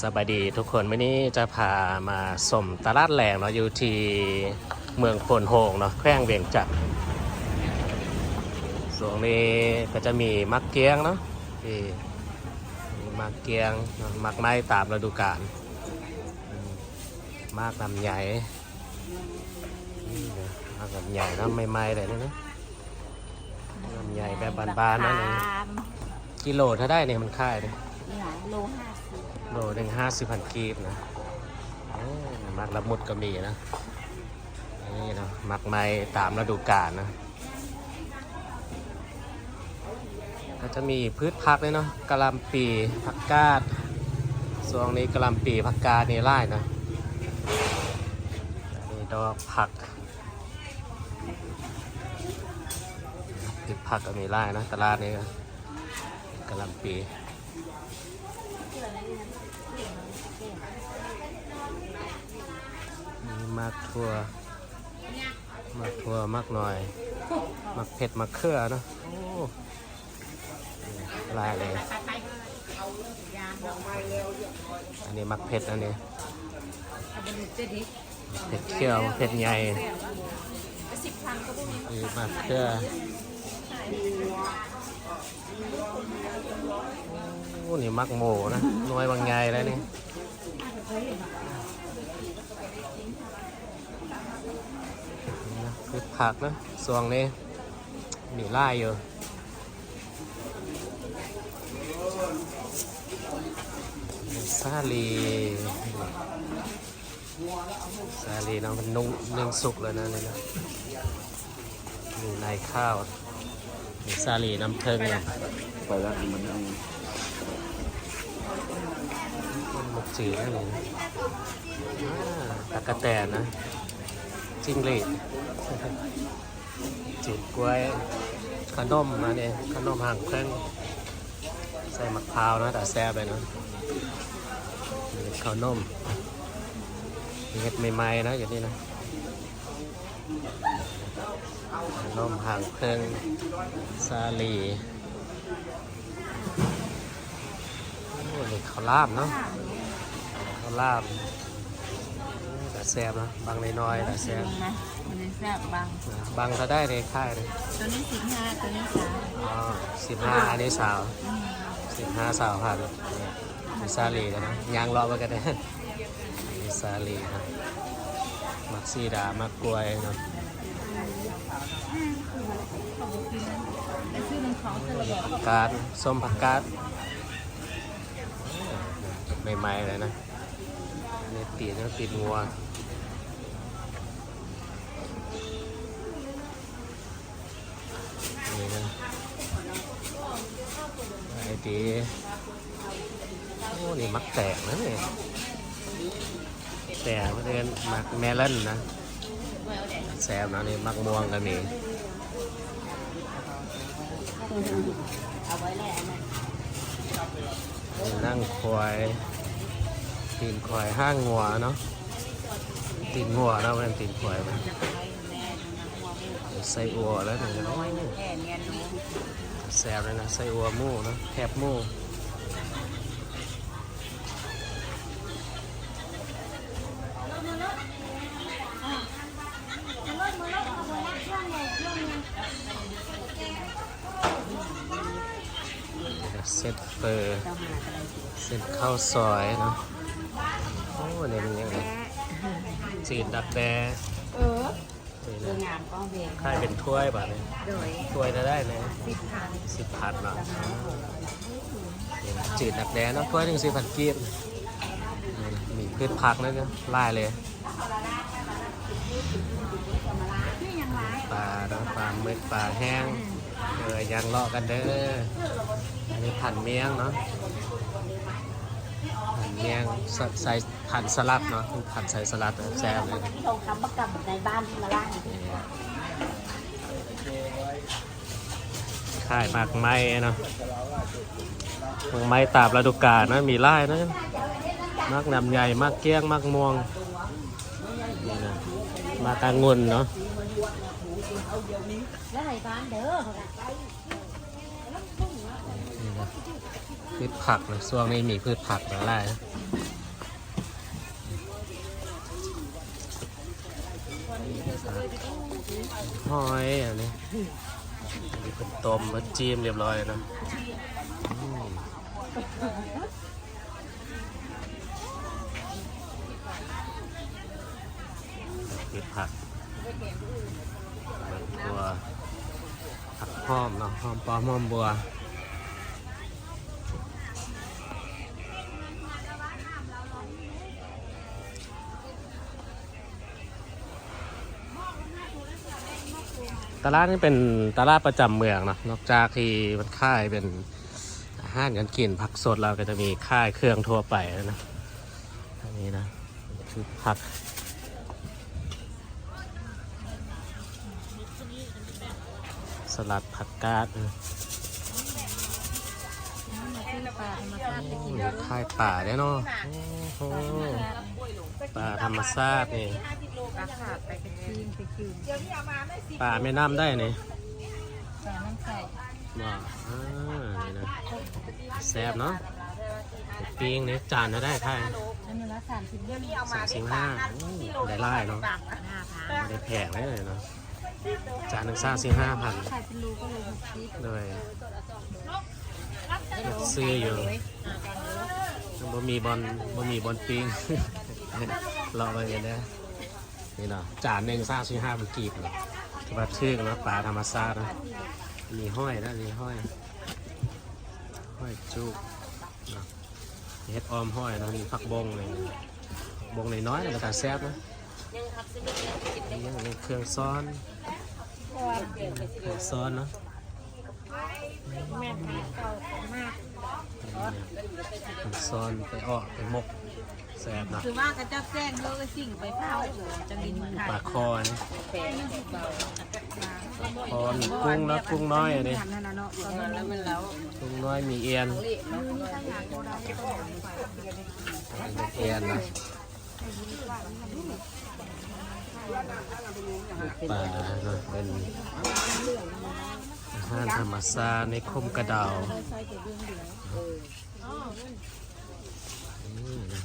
สวัสดีทุกคนวันนี้จะพามาสมตลาดแหลงเนาะอยู่ที่เมืองโพนโฮงเนาะแขวงเวียงจันทน์ส่วนนี้ก็จะมีมักเกียงเนาะที่มีมักเกียงเนาะมักไม้ตามฤดูกาลอืมมากลำใหญ่นี่นะมากลำใหญ่เนาะไม่ไม้เลยนะลำใหญ่แบบบานๆนั่นเองกิโลถ้าได้เนี่ยมันค่ายเลยนี่หลายโลห้าสิบ โลหนึ่งห้าสิบพันกีบนะมักละมุดก็มีนะนี่เนาะมักไม้ตามฤดูกาลนะก็จะมีพืชผักเลยเนาะกะหล่ำปีผักกาดส่วนนี้กะหล่ำปีผักกาดนี่ไล่นะนี่ดอกผักพืชผักก็มีไล่นะตลาดนี้ก็กะหล่ำปี มีมากทั่วมากทั่วมากหน่อยมากเผ็ดมากเครือเนะโอ้ลายเลย อันนี้มักเผ็ดอันนี้เผ็ดเคี่ยวเผ็ดใหญ่มีมากเครือโอ้นี่มักหมูนะหน้อยบางใหญ่แล้วนี่ นะคือ ผักนะส่วนนี้มีไล่อยู่ซาลีซาลีเนาะมันนุ่งนึ่งสุกแล้วนะนี่นะอยู่ในข้าวมีซาลีน้ำเทิงเลยไปแล้วมันยังมันมุกจีนั่นเองอ่าตะกะแตนนะ จิ้งหรีดจีบกล้วยขนมมาเนี่ยขนมห่างเครื่องใส่มะพร้าวนะแต่แซ่บเลยเนาะนี่ขนมเห็ดใหม่ๆนะอย่างนี้นะขนมห่างเครื่องซาลีโอ้นี่ข้าวลาบเนาะข้าวลาบ แต่แซ่บนะบางน้อยๆแต่แซ่บนะมันจะแซ่บบางบางก็ได้เลยค่ายเลยตัวนี้สิบห้าตัวนี้สามอ๋อสิบห้าอันนี้สาวสิบห้าสาวพันเนี่ยมีซาลีกันนะยางรอไปกันนะมีซาลีนะมักซีดามักกล้วยเนาะแต่ชื่อมันของเธอระเบิดผักกาดส้มผักกาดใหม่ๆเลยนะอันนี่ตีนนะตีนงัว ไอ้โอ้นี่มักแตกนะเนี่ยแต่เพื่อนมักแมลอนนะแซมนะนี่มักม่วงก็มีนั่งควายตีนควายห้างงัวเนาะตีนงัวเนาะเป็นตีนควายไหมใส่อัวแล้วถึงจะเอาไว้แค่เนียนหนู แซ่บเลยนะใส่อัวหมูเนาะแคบหมูเส้นเฟอร์เจ้าหาอะไรสิเส้นข้าวซอยเนาะโอ้เนี่ยมันยังไงจีนดักแด้ นี่ตัวนะงามก็เบียงค่ายเป็นถ้วยแบบนี้โดยถ้วยจะได้เลยสิบพันสิบพันเนาะจืดดักแด้เนาะถ้วยหนึ่งสิบพันกีบมีพืชผักนะเนี่ยไล่เลยนี่ยังไรปลาเนาะปลาเม็ดปลาแห้งเออยังเลาะกันเด้ออันนี้ผันเมียงเนาะ ผันเมียงใส่ใส่ผันสลัดเนาะผันใส่สลัดแซ่บเลยลงคำประกับในบ้านที่มาล่างค่ายหมากไม้เนาะหมากไม้ตาบฤดูกาลนะมีไล่นะมักนำใหญ่มักเกี้ยงมักม่วงมากางุนเนาะแล้วนบ้านเด้อนี่นะ พืชผักนะช่วงนี้มีพืชผักหลไรหอยอันนี้เป็นต้มมาจิ้มเรียบร้อยนะพืชผักตัวผักหอมเนาะหอมปลามหอมบัว ตลาดนี่เป็นตลาดประจำเมืองเนาะนอกจากที่มันค่ายเป็นอาหารกันกินผักสดเราก็จะมีค่ายเครื่องทั่วไปนะอันนี้นะคือผักสลัดผักกาดนะมาซื้อปลาธรรมชาติไปกิน มีค่ายป่าเนี่ยเนาะโอ้โหป่าธรรมชาตินี่ปลาขาดไปเป็นคืนไปคืนป่าแม่น้ำได้นี่ปลาน้ำใส่บ่อ่านี่นะแซ่บเนาะปิ้งนี่จานจะได้ค่ายอันนี้ละสามสิบเดือนสามสิบห้าได้ไล่เนาะห้าพันไม่ได้แพงเลยเนาะจานหนึ่งสามสิบห้าพันขายเป็นรูก็เลยหกสิบเลยซื้ออยู่บ่มีบอลบ่มีบอลปิ้งรอไปกันนะ นี่เนาะจานหนึ่งสามสิบห้ามันกีบเนาะที่ว่าชื่อเนาะปลาธรรมชาตินะมีห้อยนะมีห้อย ห้อยจุกเนาะมีเห็ดออมห้อยนะมีผักบงเลยผักบงน้อยๆแล้วก็แซ่บนะนี่เครื่องซ้อนเครื่องซ้อนเนาะ ซ้อนไปออกไปหมกแซ่บเนาะคือว่ากระจับแจ้งเยอะสิ่งไปเผาจะบินมาปลาคอนี่คอมีกุ้งแล้วกุ้งน้อยอันนี้นั่นน่ะเนาะตอนนั้นแล้วมันแล้วกุ้งน้อยมีเอียนเอียนนะปลาเนาะเป็น อาหารธรรมชาติในคมกระดาวนี่นะ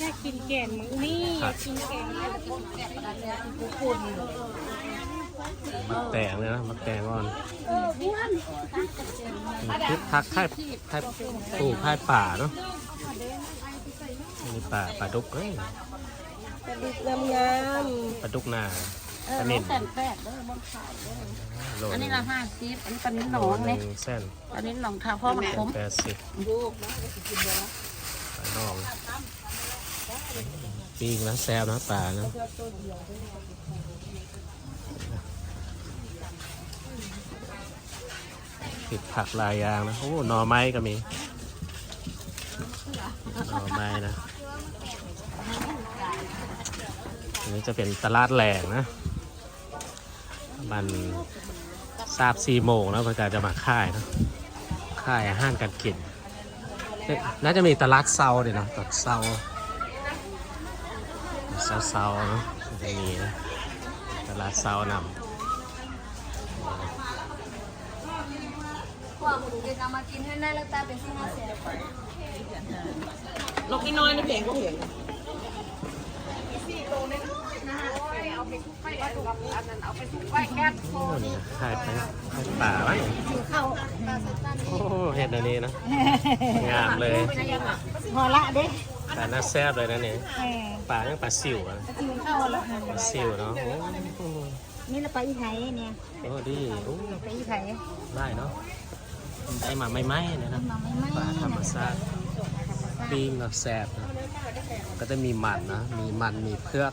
อยากกินแกงมึงนี่อยากกินแกงอยากกินแกงอะไรกูคุณมักแตงเลยนะมักแตงอ่อนคึกพักค่ายค่ายปลูกค่ายป่าเนาะอันนี้ป่าป่าดุกเอ้ยงามงามปลาดุกนา เอปอลาเน่นแผ่นแปดเด้อบนขายเด้อโลอันนี้ละห้าสิบอันนี้ปลานิ้นหนโลองหเนี่นึ่ยงเส้นอันนี้หนองทางพ่อมันคมแปดสิบลูกปลาน้องปีกนะแซ่บนะป่านะผิดผักหลายอย่างนะโอ้หน่อไม้ก็มีหน่อไม้นะอันนี้จะเป็นตลาดแหลงนะ มันทราบสี่โมงแล้วมันก็จะมาค่ายนะค่ายอาหารการกิน น่าจะมีตลาดเซาเดี๋ยนะตลาดเซาเซาเซาเนาะจะมีนะตลาดเซานำลกว่าหมูเด็กเอามากินให้ได้แล้วตาเป็นที่น่าเสียนกน้อยนี่เพลงก็เพลงโอ้นี่นะค่ายไปค่ป่าไว้เข้โอ้เห็ดอันนี้นะงามเลยพอละเด้ปลาน้าแซ่บเลยนะเนี่ยแหมปลายังปลาซิวอะกินเข้าละปลาซิวเนาะโอ้นี่เราไปอีไทยเนี่ยโอ้ดีโอ้ไปอีไทยได้เนาะได้มาไม่ไหมเนี่ยนะมาไม่ไม่ปลาธรรมชาติปิ้งแบบแซ่บนะก็จะมีมันนะ มีมัน มีเพือก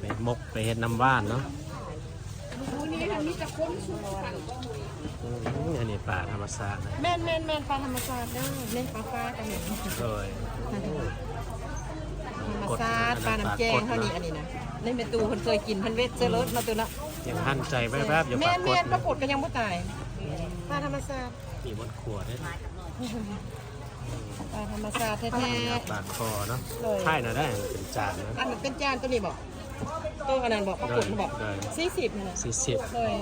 ไปมกไปเห็ดน้ำว่านเนาะอืมอันนี้ปลาธรรมชาตินะแม่นแม่นแม่นปลาธรรมชาติเด้อเล่นปลาฟ้ากันเนี่ยโดยธรรมชาติปลาน้ำแกงเท่านี้อันนี้นะเล่นเป็นตูคนเคยกินเพันเวทเซอร์รสมาตัวละยังหั่นใจแวบๆอยู่แม่ปานกแม่กนดปรานะกฏก็ยังไม่ตายปลาธรรมชาติมีบนขวดด้วยนะปลาธรรมชาติแท้ปลาคอเนาะเลยใช่นะได้เป็นจานนะๆอันนั้นเป็นจานตัวนี้บอก ตัวอันนั้นบอกปรากฏมันบอกได้ สี่สิบนี่นะสี่สิบเลย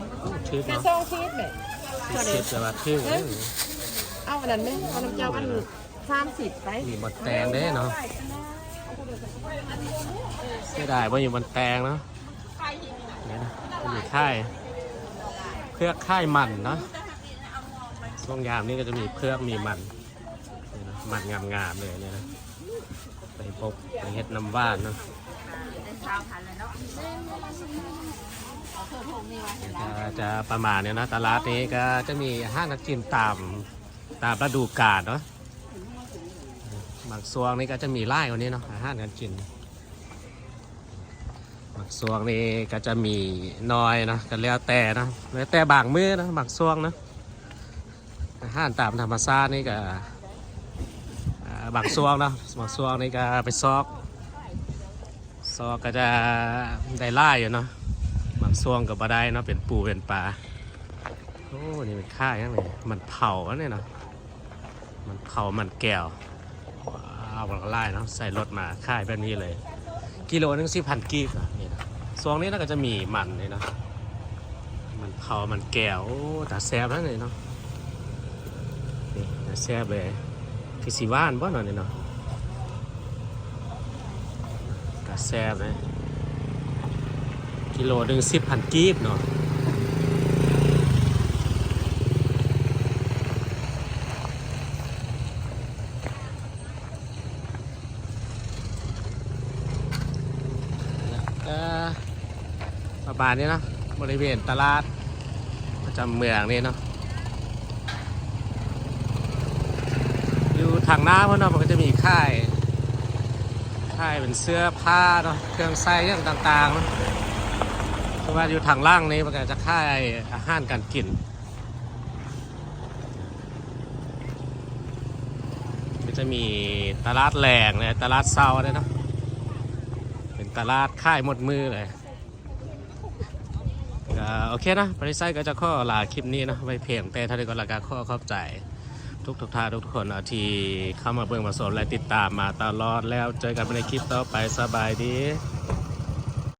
ทึบแค่เนาะซองชีสเลยสี่สิบแต่ว่าทึบเอ้ยเอาอันนั้นไหมเอาน้ำเจ้าอันสามสิบไปมีหมดแตงเด้เนาะเสียดายว่าอยู่บนแตงเนาะนี่นะอยู่ค่ายเพือกค่ายมันเนาะช่วงยามนี้ก็จะมีเพือกมีมันนี่นะมันงามๆเลยเนี่ยนะไปพบไปเฮ็ดน้ำว่านเนาะ จะจะประมาณเนี้ยนะตลาดนี้ก็จะมีอาหารนักกินตามตามฤดูกาลเนาะบางซวงนี่ก็จะมีไล่กว่านี้เนาะอาหารการกินหมักซวงนี่ก็จะมีน้อยนะก็แล้วแต่นะแล้วแต่บางมือนะหมักซวงนะอาหารตามธรรมชาตินี่ก็อ่าบางซวงนะหมักซวงนี่ก็ไปซอก ซอก็จะได้ไล่อยู่เนาะหมักซวงกับบ่ได้เนาะเป็นปูเป็นปลาโอ้นี่เป็นข้ายังไงมันเผาอันนี้เนาะมันเผามันแก้วว้าวมันก็ไล่เนาะใส่รถมาค่ายแบบนี้เลย กิโลนึงสิพันกีบอะนี่นะซองนี้น่าจะมีมันเลยเนาะมันเผามันแก้วแต่แซ่บแล้วเลยเนาะนี่แซ่บเลยคือสีว่านบ่หน่อยนี่เนาะ แซ่บเลยกิโลหนึ่งสิบพันกีบเนาะเอ่อประมาณนี้เนาะบริเวณตลาดประจำเมืองนี่เนาะอยู่ทางหน้าเพราะเนาะมันก็จะมีค่าย ค่ายเป็นเสื้อผ้าเนาะเครื่องใช้อย่างต่างๆเนาะเพราะว่าอยู่ทางล่างนี้มันก็จะค่ายอาหารการกินก็จะมีตลาดแหลงเลยตลาดเซาเลยเนาะเป็นตลาดค่ายหมดมือเลยโอเคนะบริษัทก็จะข้อลาคลิปนี้นะไว้เพียงแต่เท่านี้ก็ละกาข้อเข้าใจ ทุกทุกท่านทุกคนที่เข้ามาเบิ่งมาสนและติดตามมาตลอดแล้วเจอกันในคลิปต่อไปสบายดี